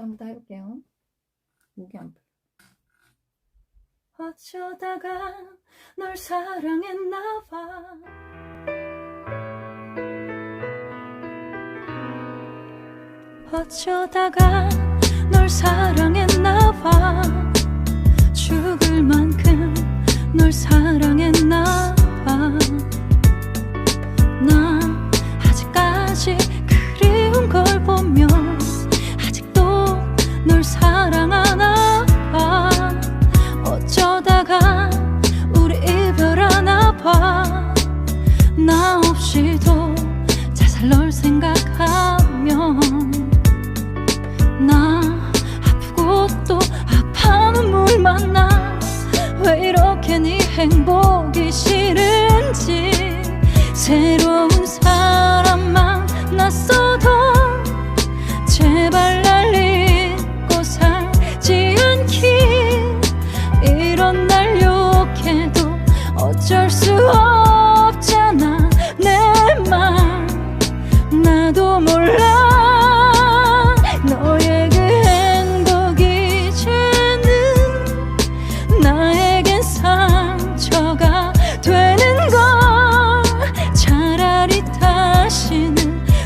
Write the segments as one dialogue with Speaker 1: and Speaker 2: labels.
Speaker 1: 전부 다 해볼게요. 목이 안 풀려. 어쩌다가 널 사랑했나 봐. 어쩌다가 널 사랑했나 봐. 寄托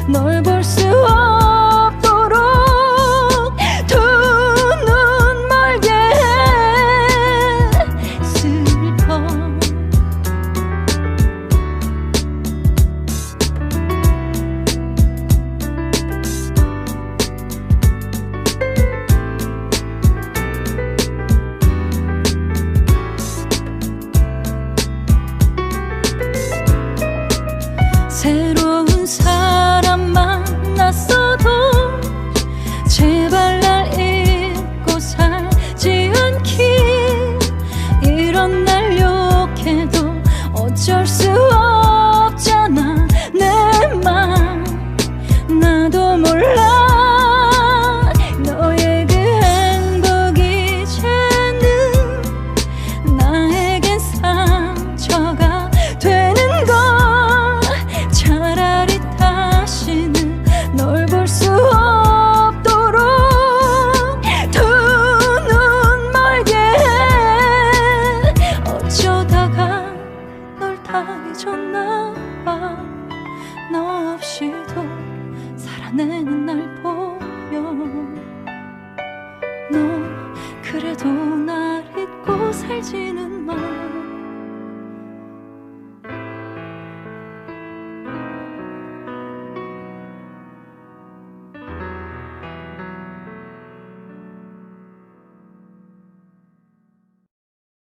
Speaker 1: 널 볼 수 없도록 두 눈 멀게 해 슬퍼. 새로운 삶. 어쩔 수 없잖아 내 맘. 나도 몰라. 사라졌나 봐너 없이도 살아내는 날 보며 너 그래도 날 잊고 살지는 마.